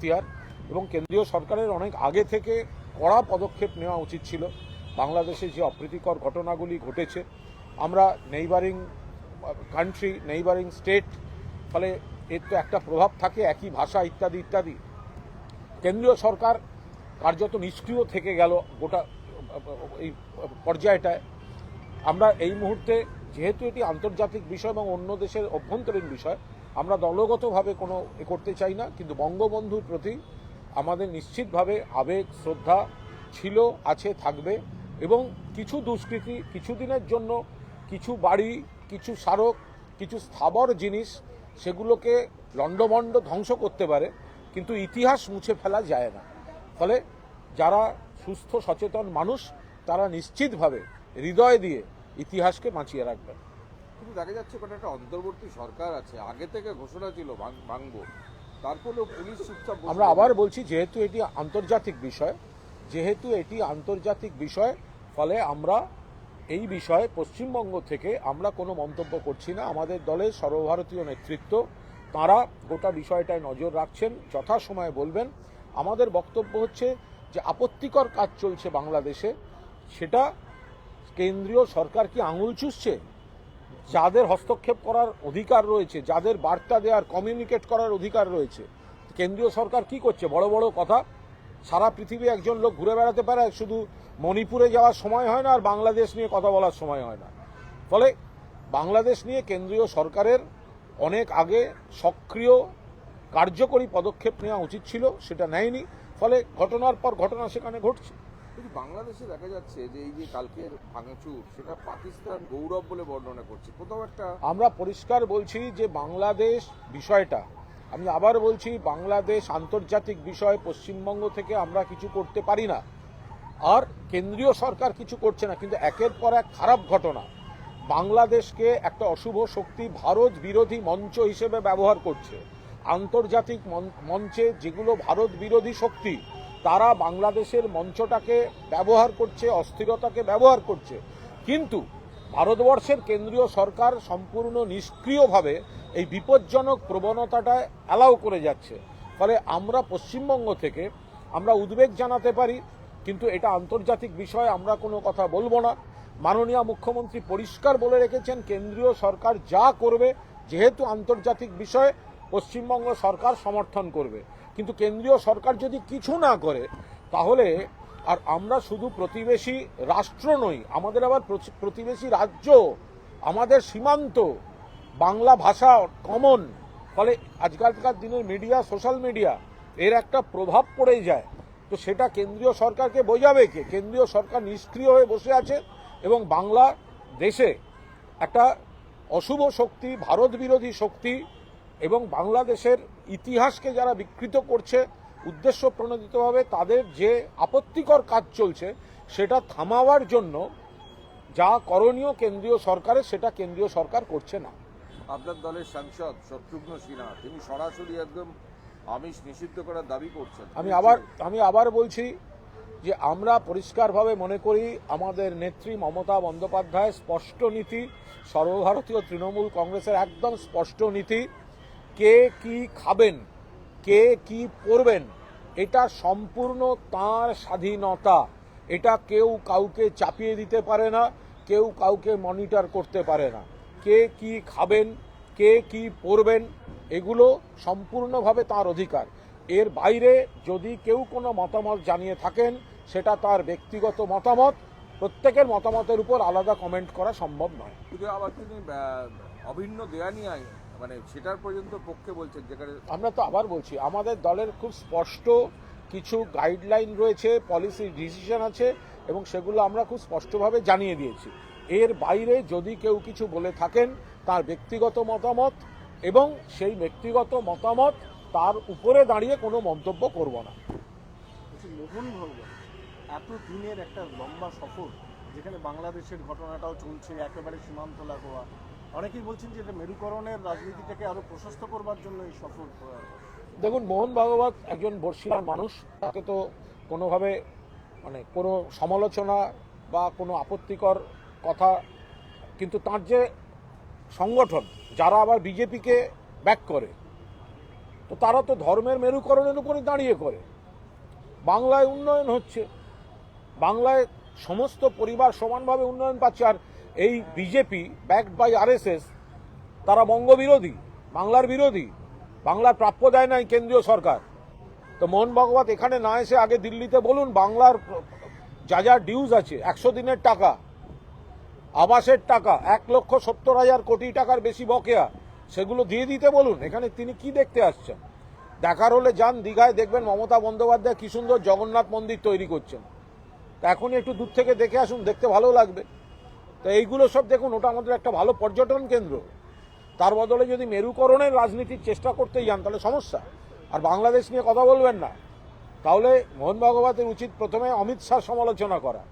এখতিয়ার এবং কেন্দ্রীয় সরকারের অনেক আগে থেকে কড়া পদক্ষেপ নেওয়া উচিত ছিল। বাংলাদেশে যে অপ্রীতিকর ঘটনাগুলি ঘটেছে, আমরা নেইবারিং কান্ট্রি নেইবারিং স্টেট ফলে এর তো একটা প্রভাব থাকে, একই ভাষা ইত্যাদি ইত্যাদি। কেন্দ্রীয় সরকার কার্যত নিষ্ক্রিয় থেকে গেল গোটা এই পর্যায়টায়। আমরা এই মুহূর্তে, যেহেতু এটি আন্তর্জাতিক বিষয় এবং অন্য দেশের অভ্যন্তরীণ বিষয় আমরা দলগতভাবে কোনো এ করতে চাই না, কিন্তু বঙ্গবন্ধুর প্রতি আমাদের নিশ্চিতভাবে আবেগ, শ্রদ্ধা ছিল, আছে, থাকবে এবং কিছু দুষ্কৃতি কিছুদিনের জন্য কিছু বাড়ি, কিছু স্মারক, কিছু স্থাবর জিনিস সেগুলোকে লণ্ডভণ্ড ধ্বংস করতে পারে, কিন্তু ইতিহাস মুছে ফেলা যায় না। ফলে যারা সুস্থ, সচেতন মানুষ, তারা নিশ্চিতভাবে হৃদয় দিয়ে ইতিহাসকে বাঁচিয়ে রাখবেন। কিন্তু দেখা যাচ্ছে ওখানে একটা অন্তর্বর্তী সরকার আছে। আগে থেকে ঘোষণা ছিল ভাঙ- ভাঙবো। তারপরেও পুলিশ চুপচাপ আমরা আবার বলছি যেহেতু এটি আন্তর্জাতিক বিষয় যেহেতু এটি আন্তর্জাতিক বিষয় ফলে আমরা এই বিষয়ে পশ্চিমবঙ্গ থেকে আমরা কোনো মন্তব্য করছি না। আমাদের দলের সর্বভারতীয় নেতৃত্ব তারা গোটা বিষয়টায় নজর রাখছেন যথাসময়ে বলবেন। আমাদের বক্তব্য হচ্ছে যে আপত্তিকর কাজ চলছে বাংলাদেশে। সেটা কেন্দ্রীয় সরকার কি আঙুল চুষছে? যাদের হস্তক্ষেপ করার অধিকার রয়েছে, যাদের বার্তা দেওয়ার কমিউনিকেট করার অধিকার রয়েছে, কেন্দ্রীয় সরকার কি করছে? বড় বড় কথা, সারা পৃথিবী একজন লোক ঘুরে বেড়াতে পারে, শুধু মণিপুরে যাওয়ার সময় হয় না, আর বাংলাদেশ নিয়ে কথা বলার সময় হয় না। ফলে বাংলাদেশ নিয়ে কেন্দ্রীয় সরকারের অনেক আগে সক্রিয়, কার্যকরী পদক্ষেপ নেওয়া উচিত ছিল, সেটা নেয়নি। ফলে ঘটনার পর ঘটনা সেখানে ঘটছে। কিন্তু বাংলাদেশে দেখা যাচ্ছে যে এই যে কালকের ভাঙচুর, সেটা পাকিস্তান গৌরব বলে বর্ণনা করছে। কোথাও একটা আমরা পরিষ্কার বলছি যে বাংলাদেশ বিষয়টা, আমি আবার বলছি বাংলাদেশ আন্তর্জাতিক বিষয়, পশ্চিমবঙ্গ থেকে আমরা কিছু করতে পারি না। আর কেন্দ্রীয় সরকার কিছু করছে না, কিন্তু একের পর এক খারাপ ঘটনা। বাংলাদেশকে একটা অশুভ শক্তি ভারত বিরোধী মঞ্চ হিসেবে ব্যবহার করছে। আন্তর্জাতিক মঞ্চে যেগুলো ভারত বিরোধী শক্তি তারা বাংলাদেশের মঞ্চটাকে ব্যবহার করছে, অস্থিরতাকে ব্যবহার করছে। কিন্তু ভারতবর্ষের কেন্দ্রীয় সরকার সম্পূর্ণ নিষ্ক্রিয়ভাবে এই বিপজ্জনক প্রবণতাটা অ্যালাউ করে যাচ্ছে। ফলে আমরা পশ্চিমবঙ্গ থেকে আমরা উদ্বেগ জানাতে পারি, কিন্তু এটা আন্তর্জাতিক বিষয়, আমরা কোনো কথা বলব না। মাননীয় মুখ্যমন্ত্রী পরিষ্কার বলে রেখেছেন, কেন্দ্রীয় সরকার যা করবে, যেহেতু আন্তর্জাতিক বিষয়, পশ্চিমবঙ্গ সরকার সমর্থন করবে। কিন্তু কেন্দ্রীয় সরকার যদি কিছু না করে, তাহলে আর আমরা শুধু প্রতিবেশী রাষ্ট্র নই, আমাদের আবার প্রতিবেশী রাজ্য, আমাদের সীমান্ত, বাংলা ভাষা কমন ফলে আজকালকার দিনের মিডিয়া সোশ্যাল মিডিয়া এর একটা প্রভাব পড়ে যায়। তো সেটা কেন্দ্রীয় সরকারকে বোঝাবে কে? কেন্দ্রীয় সরকার নিষ্ক্রিয় হয়ে বসে আছে এবং বাংলা দেশে একটা অশুভ শক্তি, ভারত বিরোধী শক্তি এবং বাংলাদেশের ইতিহাসকে যারা বিকৃত করছে উদ্দেশ্য প্রণোদিতভাবে তাদের যে আপত্তিকর কাজ চলছে সেটা থামাবার জন্য যা করণীয় কেন্দ্রীয় সরকারের সেটা কেন্দ্রীয় সরকার করছে না। আপনার দলের সাংসদ শত্রুঘ্ন সিনহা তিনি সরাসরি একদম আমিষ নিষিদ্ধ করার দাবি করছেন। আমি আবার আমি আবার বলছি যে আমরা পরিষ্কারভাবে মনে করি আমাদের নেত্রী মমতা বন্দ্যোপাধ্যায় স্পষ্ট নীতি সর্বভারতীয় তৃণমূল কংগ্রেসের একদম স্পষ্ট নীতি কে কি খাবেন, কে কি পরবেন, এটা সম্পূর্ণ তার স্বাধীনতা। এটা কেউ কাউকে চাপিয়ে দিতে পারে না, কেউ কাউকে মনিটর করতে পারে না। কে কি খাবেন, কে কি পরবেন, এগুলো সম্পূর্ণভাবে তার অধিকার। এর বাইরে যদি কেউ কোনো মতামত জানিয়ে থাকেন, সেটা তার ব্যক্তিগত মতামত, প্রত্যেকের মতামতের উপর আলাদা কমেন্ট করা সম্ভব নয়। আবার তিনি অভিন্ন দেয়ানিয়ায় মানে সেটার পর্যন্ত পক্ষে বলছেন যেখানে আমরা তো আবার বলছি আমাদের দলের খুব স্পষ্ট কিছু গাইডলাইন রয়েছে পলিসি ডিসিশন আছে এবং সেগুলো আমরা খুব স্পষ্টভাবে জানিয়ে দিয়েছি। এর বাইরে যদি কেউ কিছু বলে থাকেন তার ব্যক্তিগত মতামত এবং সেই ব্যক্তিগত মতামত তার উপরে দাঁড়িয়ে কোনো মন্তব্য করব না। বলছি মোহন ভগবান এত দিনের একটা লম্বা সফর যেখানে বাংলাদেশের ঘটনাটাও চলছে একেবারে সীমান্ত লাগোয়া অনেকেই বলছেন যে এটা মেরুকরণের রাজনীতিটাকে আরও প্রশস্ত করবার জন্য এই করা। দেখুন, মোহন ভাগবত একজন বর্ষিয়ান মানুষ। তাকে তো কোনোভাবে মানে কোনো সমালোচনা বা কোনো আপত্তিকর কথা, কিন্তু তার যে সংগঠন, যারা আবার বিজেপিকে ব্যাক করে, তো তারা তো ধর্মের মেরুকরণের উপরে দাঁড়িয়ে করে। বাংলায় উন্নয়ন হচ্ছে। বাংলায় সমস্ত পরিবার সমানভাবে উন্নয়ন পাচ্ছে। আর এই বিজেপি ব্যাকড বাই আরএসএস তারা বঙ্গবিরোধী, বাংলার বিরোধী, বাংলার প্রাপ্য দেয় নাই কেন্দ্রীয় সরকার। তো মোহন ভগবত এখানে না এসে আগে দিল্লিতে বলুন, বাংলার যা যা ডিউজ আছে, একশো দিনের টাকা, আবাসের টাকা, এক লক্ষ সত্তর হাজার কোটি টাকার বেশি বকেয়া, সেগুলো দিয়ে দিতে বলুন, এখানে তিনি কি দেখতে আসছেন? দেখার হলে যান, দীঘায় দেখবেন মমতা বন্দ্যোপাধ্যায় কি সুন্দর জগন্নাথ মন্দির তৈরি করছেন। তা এখনই একটু দূর থেকে দেখে আসুন, দেখতে ভালো লাগবে। তো এইগুলো সব দেখুন, ওটা আমাদের একটা ভালো পর্যটন কেন্দ্র। তার বদলে যদি মেরুকরণের রাজনীতির চেষ্টা করতে যান, তাহলে সমস্যা। আর বাংলাদেশ নিয়ে কথা বলবেন না। তাহলে মোহন ভাগবতের উচিত প্রথমে অমিত শাহ সমালোচনা করা।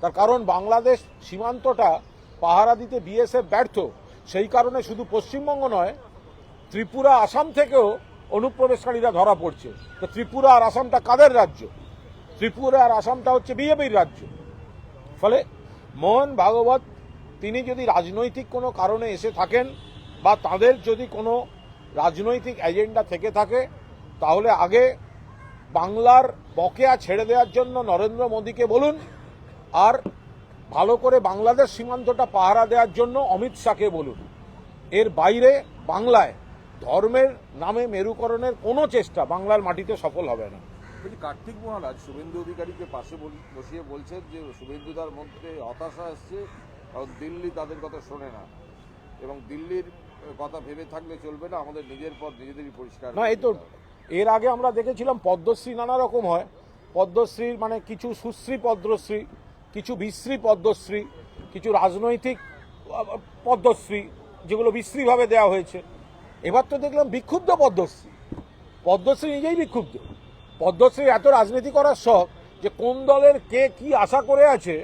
তার কারণ, বাংলাদেশ সীমান্তটা পাহারা দিতে বিএসএফ ব্যর্থ। সেই কারণে শুধু পশ্চিমবঙ্গ নয়, ত্রিপুরা, আসাম থেকেও অনুপ্রবেশকারীরা ধরা পড়ছে। তো ত্রিপুরা আর আসামটা কাদের রাজ্য? ত্রিপুরা আর আসামটা হচ্ছে বিজেপির রাজ্য। ফলে মোহন ভাগবত, তিনি যদি রাজনৈতিক কোনো কারণে এসে থাকেন বা তাদের যদি কোনো রাজনৈতিক এজেন্ডা থেকে থাকে, তাহলে আগে বাংলার বকেয়া ছেড়ে দেওয়ার জন্য নরেন্দ্র মোদীকে বলুন আর ভালো করে বাংলাদেশ সীমান্তটা পাহারা দেওয়ার জন্য অমিত শাহকে বলুন। এর বাইরে বাংলায় ধর্মের নামে মেরুকরণের কোনো চেষ্টা বাংলার মাটিতে সফল হবে না। বলছি, কার্তিক মহারাজ, শুভেন্দু অধিকারীকে পাশে বসিয়ে বলছেন যে শুভেন্দুদার মধ্যে হতাশা আসছে, কারণ দিল্লি তাদের কথা শোনে না। এবং দিল্লির কথা ভেবে থাকলে চলবে না, আমাদের নিজের পথ নিজেদেরই পরিষ্কার না, এই তো এর আগে আমরা দেখেছিলাম পদ্মশ্রী নানা রকম হয়। পদ্মশ্রীর মানে কিছু সুশ্রী পদ্মশ্রী, কিছু বিশ্রী পদ্মশ্রী, কিছু রাজনৈতিক পদ্মশ্রী, যেগুলো বিশ্রীভাবে দেওয়া হয়েছে। এবার তো দেখলাম বিক্ষুব্ধ পদ্মশ্রী। পদ্মশ্রী নিজেই বিক্ষুব্ধ। পদ্মশ্রীর এত রাজনীতি করার শখ যে কোন দলের কে কি আশা করে আছে,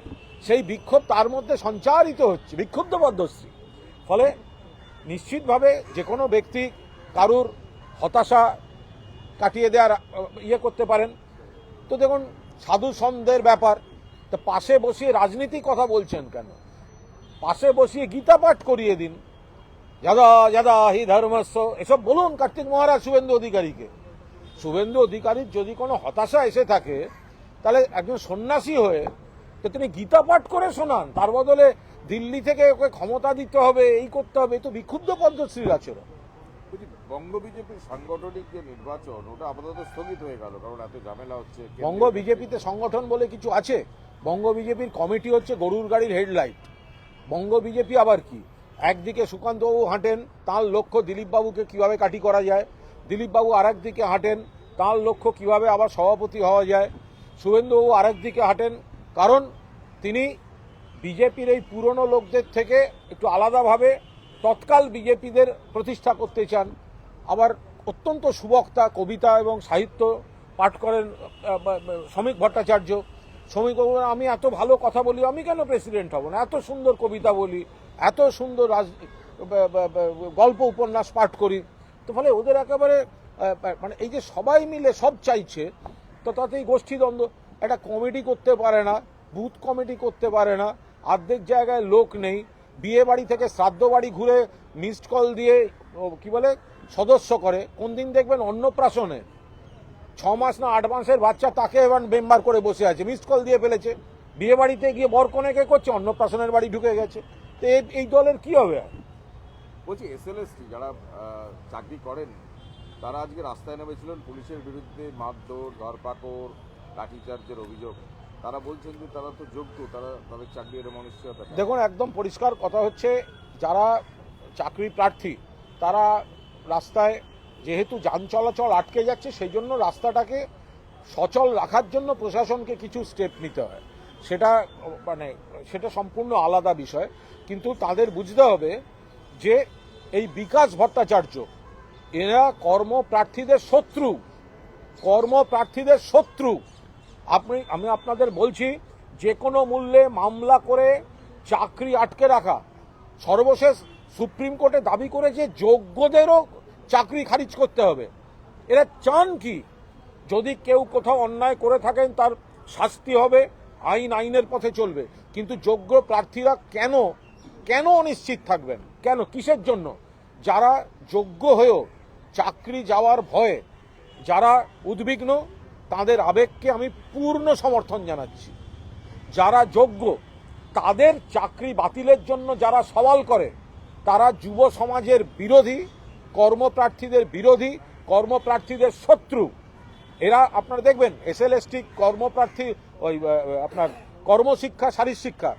সেই বিক্ষোভ তার মধ্যে সঞ্চারিত হচ্ছে, বিক্ষুব্ধ পদ্মশ্রী। ফলে নিশ্চিতভাবে যে কোনো ব্যক্তি কারুর হতাশা কাটিয়ে দেওয়ার ইয়ে করতে পারেন। তো দেখুন, সাধু সন্ধ্যের ব্যাপার, তো পাশে বসিয়ে রাজনীতি কথা বলছেন কেন? পাশে বসিয়ে গীতা পাঠ করিয়ে দিন। যাদা যাদা হি ধর্মস্ব, এসব বলুন কার্তিক মহারাজ শুভেন্দু অধিকারীকে। শুভেন্দু অধিকারীর যদি কোনো হতাশা এসে থাকে তাহলে একজন সন্ন্যাসী হয়ে তো তিনি গীতা পাঠ করে শোনান তার বদলে দিল্লি থেকে ওকে ক্ষমতা দিতে হবে এই করতে হবে তো বিক্ষুব্ধ পদ্মশ্রীর আচরণ। বঙ্গ বিজেপির সাংগঠনিক যে নির্বাচন ওটা আপাতত স্থগিত হয়ে গেল কারণ এত ঝামেলা হচ্ছে বঙ্গ বিজেপিতে সংগঠন বলে কিছু আছে? বঙ্গ বিজেপির কমিটি হচ্ছে গরুর গাড়ির হেডলাইট। বঙ্গ বিজেপি আবার কি? একদিকে সুকান্তবাবু হাঁটেন তাঁর লক্ষ্য দিলীপবাবুকে কীভাবে কাটি করা যায়? দিলীপবাবু আরেক দিকে হাঁটেন, তাঁর লক্ষ্য কীভাবে আবার সভাপতি হওয়া যায়? শুভেন্দুবাবু আরেক দিকে হাঁটেন, কারণ তিনি বিজেপির এই পুরনো লোকদের থেকে একটু আলাদাভাবে তৎকাল বিজেপিদের প্রতিষ্ঠা করতে চান। আবার অত্যন্ত সুবক্তা, কবিতা এবং সাহিত্য পাঠ করেন শ্রমিক ভট্টাচার্য। শ্রমিক আমি এত ভালো কথা বলি, আমি কেন প্রেসিডেন্ট হব না? এত সুন্দর কবিতা বলি, এত সুন্দর রাজ গল্প উপন্যাস পাঠ করি। তো ফলে ওদের একেবারে মানে এই যে সবাই মিলে সব চাইছে, তো তাতে তাতেই গোষ্ঠীদ্বন্দ্ব একটা কমিটি করতে পারে না, বুথ কমিটি করতে পারে না অর্ধেক জায়গায় লোক নেই, বিয়ে বাড়ি থেকে শ্রাদ্ধ বাড়ি ঘুরে মিসড কল দিয়ে কি বলে, সদস্য করে। কোন দিন দেখবেন অন্নপ্রাশনে ছ মাস না আট মাসের বাচ্চা তাকে এবার মেম্বার করে বসে আছে, মিসড কল দিয়ে ফেলেছে। বিয়ে বাড়িতে গিয়ে বর কনেকে করছে, অন্নপ্রাশনের বাড়ি ঢুকে গেছে। তো এই- এই দলের কি হবে? আর? বলছি এসএলএসটি যারা চাকরি করেন, তারা আজকে রাস্তায় নেমেছিলেন পুলিশের বিরুদ্ধে মারধর, ধরপাকড়, লাঠিচার্জের অভিযোগ। তারা বলছেন যে তারা তো যোগ্য, তারা তাদের চাকরি এর মনুষ্যতা দেখুন, একদম পরিষ্কার কথা হচ্ছে, যারা চাকরি প্রার্থী, তারা রাস্তায় যেহেতু যান চলাচল আটকে যাচ্ছে, সেই জন্য রাস্তাটাকে সচল রাখার জন্য প্রশাসনকে কিছু স্টেপ নিতে হয়। সেটা মানে সেটা সম্পূর্ণ আলাদা বিষয়। কিন্তু তাদের বুঝতে হবে যে এই বিকাশ ভট্টাচার্য, এরা কর্মপ্রার্থীদের শত্রু কর্মপ্রার্থীদের শত্রু। আপনি, আমি আপনাদের বলছি, যে কোনো মূল্যে মামলা করে চাকরি আটকে রাখা। সর্বশেষ সুপ্রিম কোর্টে দাবি করেছে যোগ্যদেরও চাকরি খারিজ করতে হবে। এরা চান কি? যদি কেউ কোথাও অন্যায় করে থাকেন, তার শাস্তি হবে, আইন আইনের পথে চলবে। কিন্তু যোগ্য প্রার্থীরা কেন কেন অনিশ্চিত থাকবেন? কেন? কিসের জন্য? যারা যোগ্য হয়েও চাকরি যাওয়ার ভয়ে যারা উদ্বিগ্ন, তাদের আবেগকে আমি পূর্ণ সমর্থন জানাচ্ছি। যারা যোগ্য, তাদের চাকরি বাতিলের জন্য যারা সওয়াল করে, তারা যুব সমাজের বিরোধী, কর্মপ্রার্থীদের বিরোধী, কর্মপ্রার্থীদের শত্রু। এরা, আপনারা দেখবেন এসএলএসটি কর্মপ্রার্থী, ওই আপনার কর্মশিক্ষা, শারীরশিক্ষা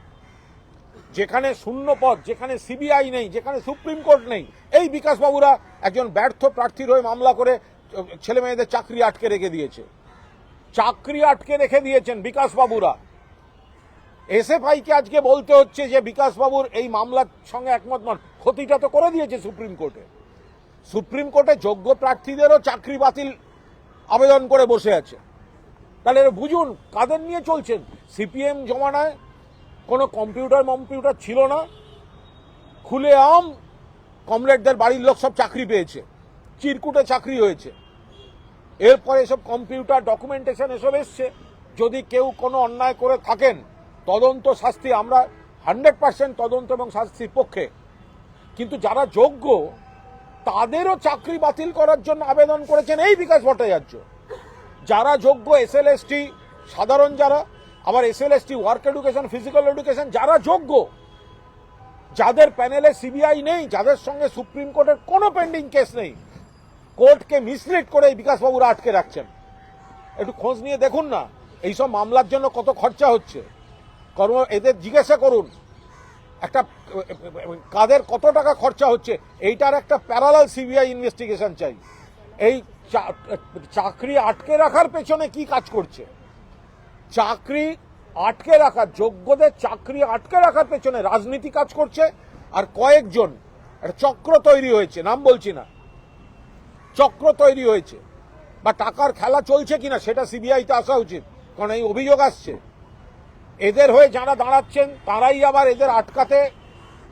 যেখানে শূন্য পদ, যেখানে সিবিআই নেই, যেখানে সুপ্রিম কোর্ট নেই, এই বিকাশবাবুরা একজন ব্যর্থ প্রার্থীর হয়ে মামলা করে ছেলে মেয়েদের চাকরি আটকে রেখে দিয়েছে। চাকরি আটকে রেখে দিয়েছেন বিকাশবাবুরা। এসএফআইকে আজকে বলতে হচ্ছে যে বিকাশবাবুর এই মামলার সঙ্গে একমত নন। ক্ষতিটা তো করে দিয়েছে সুপ্রিম কোর্টে সুপ্রিম কোর্টে যোগ্য প্রার্থীদেরও চাকরি বাতিল আবেদন করে বসে আছে। তাহলে বুঝুন, কাদের নিয়ে চলছেন? সিপিএম জমানায় কোনো কম্পিউটার মম্পিউটার ছিল না। খুলে আম, কমরেডদের বাড়ির লোক সব চাকরি পেয়েছে। চিরকুটে চাকরি হয়েছে। এরপরে এসব কম্পিউটার ডকুমেন্টেশন এসব এসছে। যদি কেউ কোনো অন্যায় করে থাকেন, তদন্ত শাস্তি আমরা হান্ড্রেড পার্সেন্ট তদন্ত এবং শাস্তির পক্ষে। কিন্তু যারা যোগ্য, তাদেরও চাকরি বাতিল করার জন্য আবেদন করেছেন এই বিকাশ ভট্টাচার্য। যারা যোগ্য এসএলএসটি, সাধারণ যারা আবার SLST work education physical education যারা যোগ্য, যাদের প্যানেলে সিবিআই নেই, যাদের সঙ্গে সুপ্রিম কোর্টের কোনো পেন্ডিং কেস নেই কোর্টকে মিসলিড করে এই বিকাশবাবুরা আটকে রাখছেন। একটু খোঁজ নিয়ে দেখুন না, এইসব মামলার জন্য কত খরচা হচ্ছে। কর্ম, এদের জিজ্ঞাসা করুন, একটা, কাদের কত টাকা খরচা হচ্ছে, এইটার একটা প্যারালাল সিবিআই ইনভেস্টিগেশন চাই। এই চাকরি আটকে রাখার পেছনে কি কাজ করছে? চাকরি আটকে রাখার, যোগ্যদের চাকরি আটকে রাখার পেছনে রাজনীতি কাজ করছে, আর কয়েকজন, একটা চক্র তৈরি হয়েছে, নাম বলছি না, চক্র তৈরি হয়েছে, বা টাকার খেলা চলছে কিনা সেটা সিবিআইতে আসা উচিত, কারণ এই অভিযোগ আসছে। এদের হয়ে যারা দাঁড়াচ্ছেন, তারাই আবার এদের আটকাতে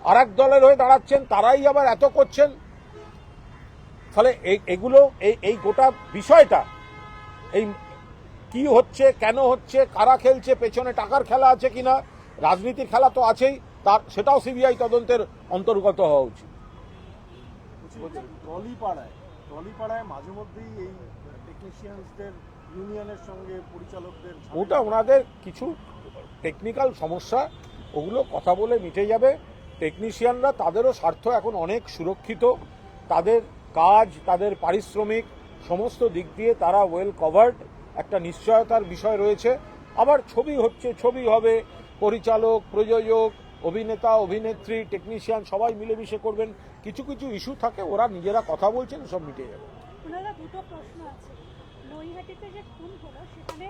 আর দলের হয়ে দাঁড়াচ্ছেন, তারাই আবার এত করছেন। ফলে এগুলো এই এই গোটা বিষয়টা, এই কি হচ্ছে কেন হচ্ছে কারা খেলছে পেছনে টাকার খেলা আছে কিনা রাজনীতির খেলা তো আছেই তার সেটাও সিবিআই তদন্তের অন্তর্গত হওয়া উচিত। টলিপাড়ায় টলিপাড়ায় মাঝে মধ্যেই এই টেকনিশিয়ানসদের ইউনিয়নের সঙ্গে পরিচালকদের ওটা ওনাদের কিছু টেকনিক্যাল সমস্যা ওগুলো কথা বলে মিটে যাবে। টেকনিশিয়ানরা তাদেরও স্বার্থ এখন অনেক সুরক্ষিত। তাদের কাজ তাদের পারিশ্রমিক সমস্ত দিক দিয়ে তারা ওয়েল কভার্ড একটা নিশ্চয়তার বিষয় রয়েছে। আবার ছবি হচ্ছে, ছবি হবে। পরিচালক, প্রযোজক, অভিনেতা, অভিনেত্রী টেকনিশিয়ান সবাই মিলেমিশে করবেন। কিছু কিছু ইস্যু থাকে, ওরা নিজেরা কথা বলছেন, সব মিটে যাবে। দুটো প্রশ্ন আছে। নৈহাটিতে যে খুন হলো, সেখানে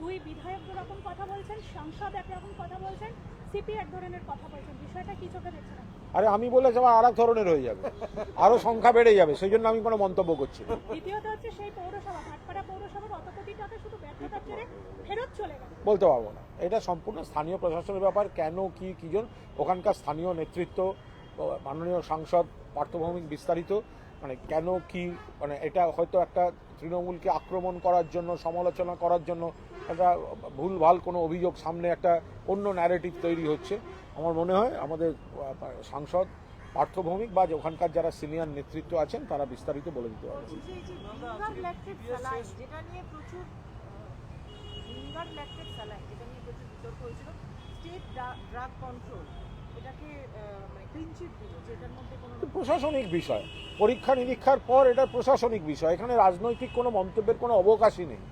দুই বিধায়ক রকম কথা বলছেন সাংসদ একরকম কথা বলছেন সিপি এক ধরনের কথা বলছেন। বিষয়টা কি চোখে দেখছেন আরে আমি বলে যাওয়া আর এক ধরনের হয়ে যাবে। আরও সংখ্যা বেড়ে যাবে সেই জন্য আমি কোনো মন্তব্য করছি দ্বিতীয়ত হচ্ছে সেই পৌরসভা ভাটপাড়া পৌরসভার অত কোটি টাকা শুধু ব্যর্থতার জেরে ফেরত চলে গেল। বলতে পারব না। এটা সম্পূর্ণ স্থানীয় প্রশাসনের ব্যাপার কেন কি কি জন? ওখানকার স্থানীয় নেতৃত্ব মাননীয় সাংসদ পার্থভৌমিক বিস্তারিত মানে কেন কি মানে এটা হয়তো একটা তৃণমূলকে আক্রমণ করার জন্য, সমালোচনা করার জন্য একটা ভুলভাল কোনো অভিযোগ সামনে একটা অন্য ন্যারেটিভ তৈরি হচ্ছে। আমার মনে হয় আমাদের সাংসদ পার্থভৌমিক বা ওখানকার যারা সিনিয়র নেতৃত্ব আছেন, তারা বিস্তারিত বলে দিতে পারবে বলছি যে এই যে ভিঙ্গার ল্যাকটেড স্যালাইন যেটা নিয়ে প্রচুর ভিঙ্গার ল্যাকটেড স্যালাইন যেটা নিয়ে প্রচুর বিতর্ক হয়েছিল স্টেট ড্রাগ কন্ট্রোল এটাকে মানে দিল, যেটার মধ্যে প্রশাসনিক বিষয়। পরীক্ষা নিরীক্ষার পর এটা প্রশাসনিক বিষয়। এখানে রাজনৈতিক কোনো মন্তব্যের কোনো অবকাশই নেই।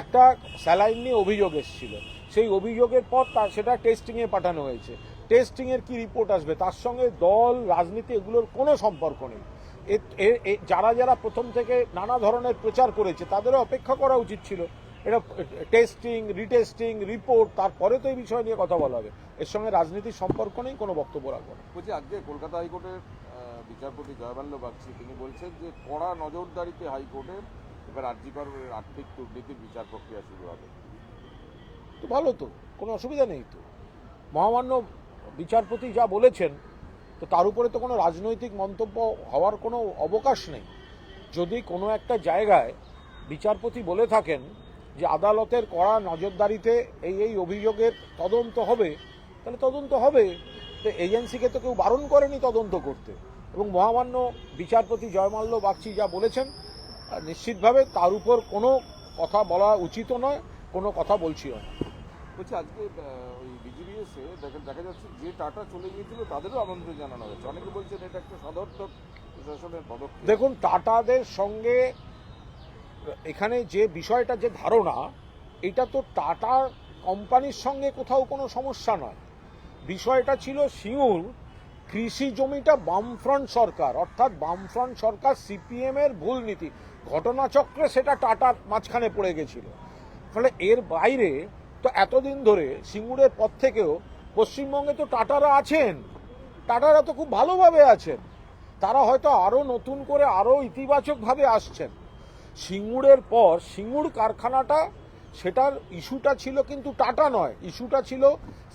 একটা স্যালাইন নিয়ে অভিযোগ এসেছিল। সেই অভিযোগের পর তার সেটা টেস্টিংয়ে পাঠানো হয়েছে। টেস্টিংয়ের কি রিপোর্ট আসবে? তার সঙ্গে দল, রাজনীতি এগুলোর কোনো সম্পর্ক নেই। যারা যারা প্রথম থেকে নানা ধরনের প্রচার করেছে, তাদেরও অপেক্ষা করা উচিত ছিল। এটা টেস্টিং রিটেস্টিং রিপোর্ট তারপরে তো এই বিষয় নিয়ে কথা বলা হবে। এর সঙ্গে রাজনীতির সম্পর্ক নেই, কোনো বক্তব্য রাখব না। বলছি, আজকে কলকাতা হাইকোর্টের বিচারপতি জয়মাল্য বাগচি, তিনি বলছেন যে কড়া নজরদারিতে হাইকোর্টের এবার আর্জিকর আর্থিক দুর্নীতির বিচার প্রক্রিয়া শুরু হবে। তো ভালো তো, কোনো অসুবিধা নেই তো। মহামান্য বিচারপতি যা বলেছেন, তো তার উপরে তো কোনো রাজনৈতিক মন্তব্য হওয়ার কোনো অবকাশ নেই। যদি কোনো একটা জায়গায় বিচারপতি বলে থাকেন যে আদালতের কড়া নজরদারিতে এই এই অভিযোগের তদন্ত হবে, তাহলে তদন্ত হবে। তো এজেন্সিকে তো কেউ বারণ করেনি তদন্ত করতে। এবং মহামান্য বিচারপতি জয়মাল্য বাগচি যা বলেছেন নিশ্চিতভাবে তার উপর কোনো কথা বলা উচিত নয় কোনো কথা বলছিও না বলছি আজকে ওই বিজিবিএসে দেখা দেখা যাচ্ছে যে টাটা চলে গিয়েছিল তাদেরও আমন্ত্রণ জানানো হয়েছে। অনেকে বলছেন এটা একটা সদর্থক প্রশাসনের পদক্ষেপ। দেখুন টাটাদের সঙ্গে এখানে যে বিষয়টা যে ধারণা এটা তো টাটা কোম্পানির সঙ্গে কোথাও কোনো সমস্যা নয়। বিষয়টা ছিল সিঙ্গুর কৃষি জমিটা বামফ্রন্ট সরকার, অর্থাৎ বামফ্রন্ট সরকার সিপিএম এর ভুল নীতি। ঘটনাচক্রে সেটা টাটার মাঝখানে পড়ে গেছিল। ফলে এর বাইরে তো এতদিন ধরে সিঙ্গুরের পর থেকেও পশ্চিমবঙ্গে তো টাটারা আছেন। টাটারা তো খুব ভালোভাবে আছেন। তারা হয়তো আরও নতুন করে আরও ইতিবাচকভাবে আসছেন। সিঙ্গুরের পর সিঙ্গুর কারখানাটা, সেটার ইস্যুটা ছিল কিন্তু টাটা নয়। ইস্যুটা ছিল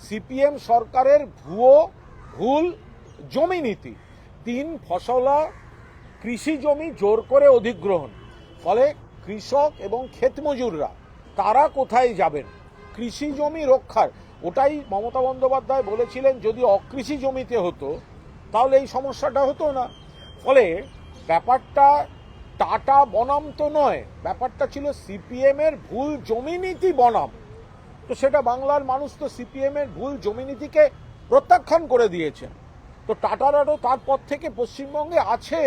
সিপিএম সরকারের ভুয়ো ভুল জমি নীতি। তিন, ফসলা, কৃষি জমি জোর করে অধিগ্রহণ। ফলে কৃষক এবং ক্ষেত মজুররা তারা কোথায় যাবেন? কৃষি জমি রক্ষার। ওটাই মমতা বন্দ্যোপাধ্যায় বলেছিলেন, যদি অকৃষি জমিতে হতো, তাহলে এই সমস্যাটা হতো না। ফলে ব্যাপারটা টাটা বনাম তো নয়, ব্যাপারটা ছিল সিপিএম এর ভুল জমি নীতি বনাম। তো সেটা বাংলার মানুষ তো সিপিএম এর ভুল জমি নীতিকে প্রত্যাখ্যান করে দিয়েছেন। তো টাটারারও তারপর থেকে পশ্চিমবঙ্গে আছে।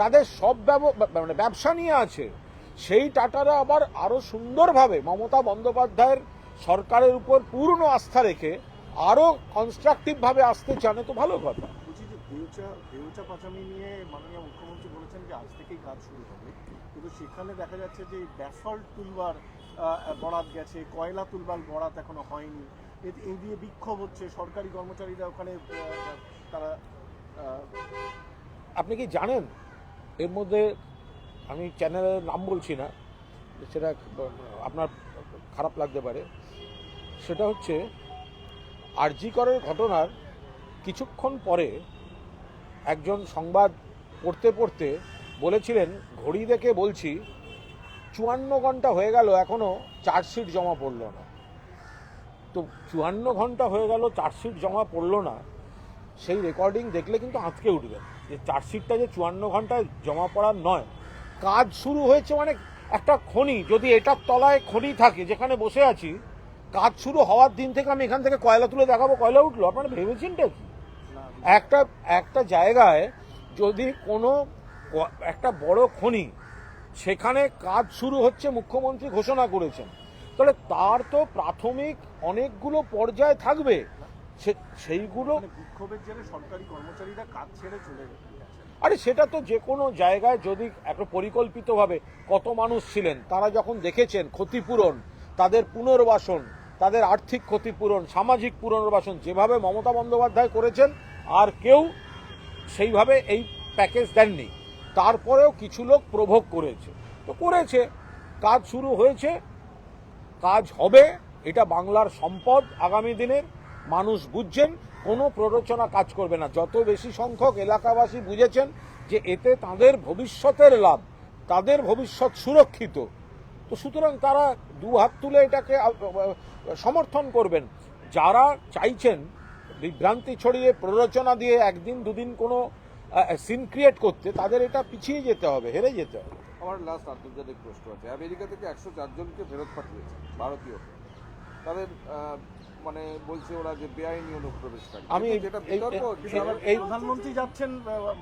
তাদের সব মানে ব্যবসা নিয়ে আছে। সেই টাটারা আবার আরও সুন্দরভাবে মমতা বন্দ্যোপাধ্যায়ের সরকারের উপর পূর্ণ আস্থা রেখে আরও কনস্ট্রাকটিভ ভাবে আসতে চান তো ভালো কথা। নিয়ে মুখ্যমন্ত্রী বলেছেন যে আজ থেকেই কিন্তু সেখানে দেখা যাচ্ছে যে ব্যাসল্ট তুলবার বরাত গেছে, কয়লা তুলবার বরাত এখনও হয়নি। এই দিয়ে বিক্ষোভ হচ্ছে। সরকারি কর্মচারীরা ওখানে তারা আপনি কি জানেন? এর মধ্যে আমি চ্যানেলের নাম বলছি না, সেটা আপনার খারাপ লাগতে পারে। সেটা হচ্ছে আরজিকরের ঘটনার কিছুক্ষণ পরে একজন সংবাদ পড়তে পড়তে বলেছিলেন, ঘড়ি দেখে বলছি, চুয়ান্ন ঘণ্টা হয়ে গেল, এখনও চার্জশিট জমা পড়ল না। তো চুয়ান্ন ঘণ্টা হয়ে গেল, চার্জশিট জমা পড়ল না। সেই রেকর্ডিং দেখলে কিন্তু আঁতকে উঠবে। যে চার্জশিটটা যে চুয়ান্ন ঘন্টায় জমা পড়ার নয় কাজ শুরু হয়েছে মানে একটা খনি। যদি এটার তলায় খনি থাকে যেখানে বসে আছি কাজ শুরু হওয়ার দিন থেকে আমি এখান থেকে কয়লা তুলে দেখাবো কয়লা উঠল? আপনারা ভেবেছেনটা কি? একটা একটা জায়গায় যদি কোনো একটা বড় খনি সেখানে কাজ শুরু হচ্ছে মুখ্যমন্ত্রী ঘোষণা করেছেন তাহলে তার তো প্রাথমিক অনেকগুলো পর্যায় থাকবে। সে- সেইগুলো মানে বিক্ষোভের জেরে সরকারি কর্মচারীরা কাজ ছেড়ে চলে গেছে আরে সেটা তো যে কোনো জায়গায় যদি একটা পরিকল্পিতভাবে কত মানুষ ছিলেন তারা যখন দেখেছেন ক্ষতিপূরণ তাদের পুনর্বাসন তাদের আর্থিক ক্ষতিপূরণ সামাজিক পুনর্বাসন যেভাবে মমতা বন্দ্যোপাধ্যায় করেছেন আর কেউ সেইভাবে এই প্যাকেজ দেননি। তারপরেও কিছু লোক প্রভোগ করেছে। তো করেছে কাজ শুরু হয়েছে কাজ হবে এটা বাংলার সম্পদ আগামী দিনের। মানুষ বুঝছেন, কোনো প্ররোচনা কাজ করবে না। যত বেশি সংখ্যক এলাকাবাসী বুঝেছেন যে এতে তাদের ভবিষ্যতের লাভ, তাদের ভবিষ্যৎ সুরক্ষিত, তো সুতরাং তারা দু হাত তুলে এটাকে সমর্থন করবেন। যারা চাইছেন বিভ্রান্তি ছড়িয়ে প্ররোচনা দিয়ে একদিন দুদিন কোনো সিন ক্রিয়েট করতে, তাদের এটা পিছিয়ে যেতে হবে, হেরে যেতে হবে। আমার লাস্ট আন্তর্জাতিক প্রশ্ন আছে। আমেরিকা থেকে একশো চারজনকে ফেরত পাঠিয়েছে ভারতীয় তাদের মানে বলছে ওরা যে বেআইনি অনুপ্রবেশকারী। আমি এই- যেটা এই- বিতর্ক এই- হচ্ছে, এই- প্রধানমন্ত্রী যাচ্ছেন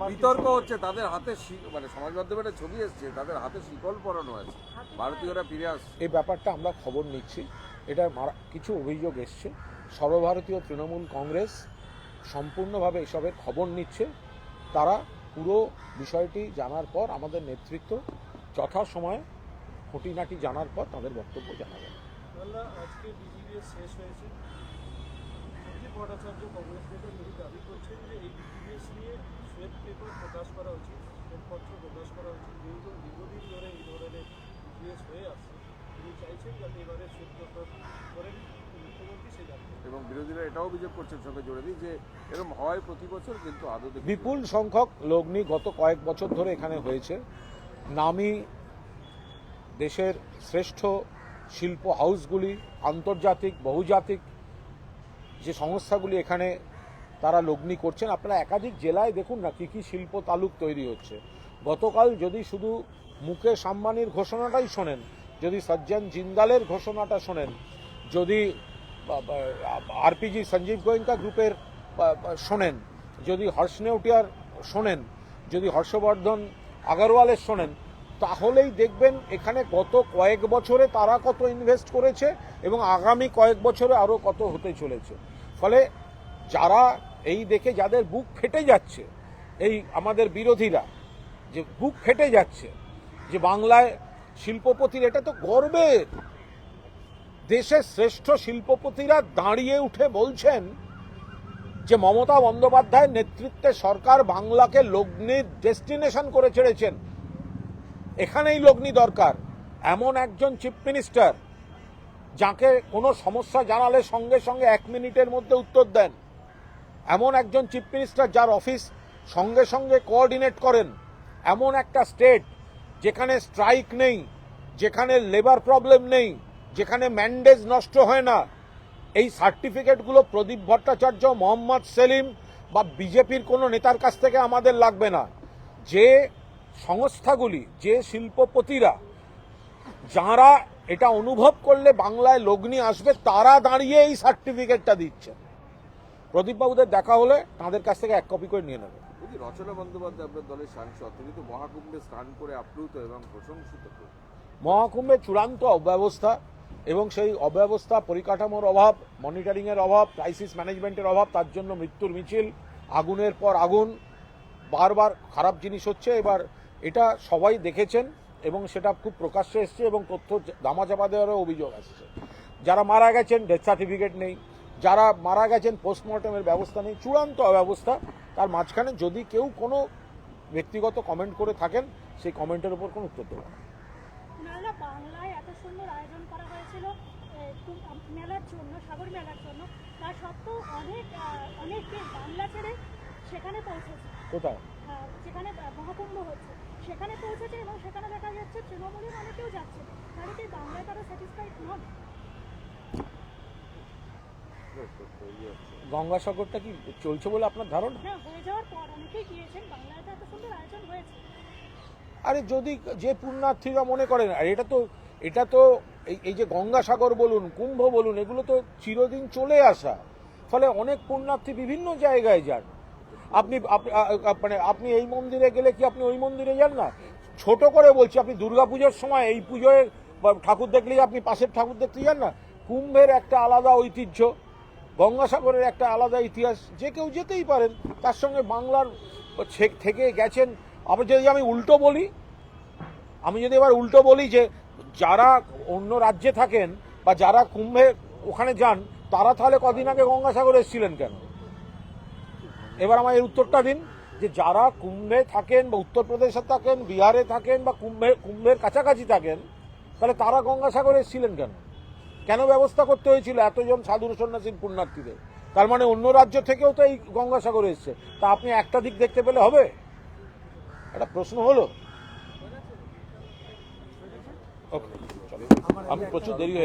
বিতর্ক হচ্ছে তাদের হাতে মানে সমাজ মাধ্যমে একটা ছবি এসছে তাদের হাতে শিকল পরানো আছে। ভারতীয়রা ফিরে আসছে। এই ব্যাপারটা আমরা খবর নিচ্ছি। এটার মারা- কিছু অভিযোগ এসছে। সর্বভারতীয় তৃণমূল কংগ্রেস সম্পূর্ণভাবে এসবের খবর নিচ্ছে। তারা পুরো বিষয়টি জানার পর আমাদের নেতৃত্ব যথাসময়ে খুঁটিনাটি জানার পর তাদের বক্তব্য জানাবে মাল্লা আজকে বিজিবিএস শেষ হয়েছে। সঞ্জীব ভট্টাচার্য কংগ্রেস নেতা তিনি দাবি করছেন যে এই বিজিবিএস নিয়ে শ্বেত পেপার প্রকাশ করা উচিত শ্বেতপত্র প্রকাশ করা উচিত। যেহেতু দীর্ঘদিন ধরে এই ধরনের বিজিবিএস হয়ে আসছে। তিনি চাইছেন যাতে এবারে শ্বেতপত্র করেন এবং বিরোধীরা এটাও অভিযোগ করছেন সঙ্গে জোরে দিই যে এরকম হয় প্রতি বছর কিন্তু আদতে বিপুল সংখ্যক লগ্নি গত কয়েক বছর ধরে এখানে হয়েছে। নামি দেশের শ্রেষ্ঠ শিল্প হাউসগুলি, আন্তর্জাতিক, বহুজাতিক যে সংস্থাগুলি এখানে তারা লগ্নি করছেন, আপনারা একাধিক জেলায় দেখুন না কী কী শিল্প তালুক তৈরি হচ্ছে। গতকাল যদি শুধু মুকেশ আম্বানির ঘোষণাটাই শোনেন, যদি সজ্জন জিন্দালের ঘোষণাটা শোনেন, যদি আরপিজি সঞ্জীব গোয়েঙ্কা গ্রুপের শোনেন, যদি হর্ষ নেউটিয়ার শোনেন, যদি হর্ষবর্ধন আগরওয়ালের শোনেন তাহলেই দেখবেন এখানে গত কয়েক বছরে তারা কত ইনভেস্ট করেছে এবং আগামী কয়েক বছরে আরও কত হতে চলেছে। ফলে যারা এই দেখে যাদের বুক ফেটে যাচ্ছে, এই আমাদের বিরোধীরা, যে বুক ফেটে যাচ্ছে, যে বাংলায় শিল্পপতির, এটা তো গর্বের। দেশের শ্রেষ্ঠ শিল্পপতিরা দাঁড়িয়ে উঠে বলছেন যে মমতা বন্দ্যোপাধ্যায়ের নেতৃত্বে সরকার বাংলাকে লগ্নির ডেস্টিনেশন করে ছেড়েছেন। এখানেই লগ্নি দরকার। এমন একজন চিফ মিনিস্টার, যাকে কোনো সমস্যা জানালে সঙ্গে সঙ্গে এক মিনিটের মধ্যে উত্তর দেন। এমন একজন চিফ মিনিস্টার যার অফিস সঙ্গে সঙ্গে কোঅর্ডিনেট করেন। এমন একটা স্টেট যেখানে স্ট্রাইক নেই, যেখানে লেবার প্রবলেম নেই, যেখানে ম্যান্ডেজ নষ্ট হয় না। এই সার্টিফিকেটগুলো প্রদীপ ভট্টাচার্য, মোহাম্মদ সেলিম বা বিজেপির কোনো নেতার কাছ থেকে আমাদের লাগবে না। যে সংস্থাগুলি যে শিল্পপতিরা যারা এটা অনুভব করলে বাংলায় লগ্নি আসবে তারা দাঁড়িয়ে এই সার্টিফিকেটটা দিচ্ছেন প্রদীপবাবুদের দেখা হলে তাদের কাছ থেকে এক কপি করে নিয়ে নেবে রচনা বন্দ্যোপাধ্যায় আপনার দলের সাংসদ তিনি তো মহাকুম্ভে স্নান করে আপ্লুত এবং প্রশংসিত খুব। মহাকুম্ভের চূড়ান্ত অব্যবস্থা এবং সেই অব্যবস্থা পরিকাঠামোর অভাব মনিটরিংয়ের অভাব ক্রাইসিস ম্যানেজমেন্টের অভাব তার জন্য মৃত্যুর মিছিল আগুনের পর আগুন বারবার খারাপ জিনিস হচ্ছে এবার এটা সবাই দেখেছেন এবং সেটা খুব প্রকাশ্যে এসছে এবং তথ্য দামাচাপা দেওয়ারও অভিযোগ আসছে। যারা মারা গেছেন ডেথ সার্টিফিকেট নেই। যারা মারা গেছেন পোস্টমর্টমের ব্যবস্থা নেই চূড়ান্ত অব্যবস্থা। তার মাঝখানে যদি কেউ কোনো ব্যক্তিগত কমেন্ট করে থাকেন সেই কমেন্টের উপর কোনো উত্তর দেবো না। বাংলায় এত সুন্দর আয়োজন করা হয়েছিল এ, কু- আম- মেলার জন্য সাগর মেলার জন্য। তা সত্ত্বেও অনেক আহ, বাংলা ছেড়ে সেখানে পৌঁছেছে। কোথায়? মহাকুম্ভ হচ্ছে। সেখানে পৌঁছেছে এবং সেখানে দেখা যাচ্ছে তৃণমূলের অনেকেও যাচ্ছে। তাহলে কি বাংলায় তারা স্যাটিসফাইড নন। গঙ্গাসাগরটা কি চলছে বলে আপনার ধারণা? হয়ে যাওয়ার পর অনেকেই গিয়েছেন বাংলায় তো এত সুন্দর আয়োজন হয়েছে। আরে যদি যে পুণ্যার্থীরা মনে করেন আর এটা তো এটা তো এই এই যে গঙ্গাসাগর বলুন কুম্ভ বলুন এগুলো তো চিরদিন চলে আসা। ফলে অনেক পুণ্যার্থী বিভিন্ন জায়গায় যান। আপনি মানে আপনি এই মন্দিরে গেলে কি আপনি ওই মন্দিরে যান না? ছোট করে বলছি, আপনি দুর্গাপুজোর সময় এই পুজোয় ঠাকুর দেখলেই আপনি পাশের ঠাকুর দেখতে যান না? কুম্ভের একটা আলাদা ঐতিহ্য, গঙ্গাসাগরের একটা আলাদা ইতিহাস, যে কেউ যেতেই পারেন। তার সঙ্গে বাংলার থেকে গেছেন। আবার যদি আমি উল্টো বলি, আমি যদি এবার উল্টো বলি যে যারা অন্য রাজ্যে থাকেন বা যারা কুম্ভে ওখানে যান, তারা তাহলে কদিন আগে গঙ্গাসাগর এসেছিলেন কেন? এবার আমার এর উত্তরটা দিন, যে যারা কুম্ভে থাকেন বা উত্তরপ্রদেশে থাকেন, বিহারে থাকেন বা কুম্ভে, কুম্ভের কাছাকাছি থাকেন, তাহলে তারা গঙ্গাসাগরে এসেছিলেন কেন? কেন ব্যবস্থা করতে হয়েছিল এতজন সাধু সন্ন্যাসীর পুণ্যার্থীদের? তার মানে অন্য রাজ্য থেকেও তো এই গঙ্গাসাগরে এসছে। তা আপনি একটা দিক দেখতে পেলে হবে? একটা প্রশ্ন হলো? আমি প্রচুর দেরি হয়ে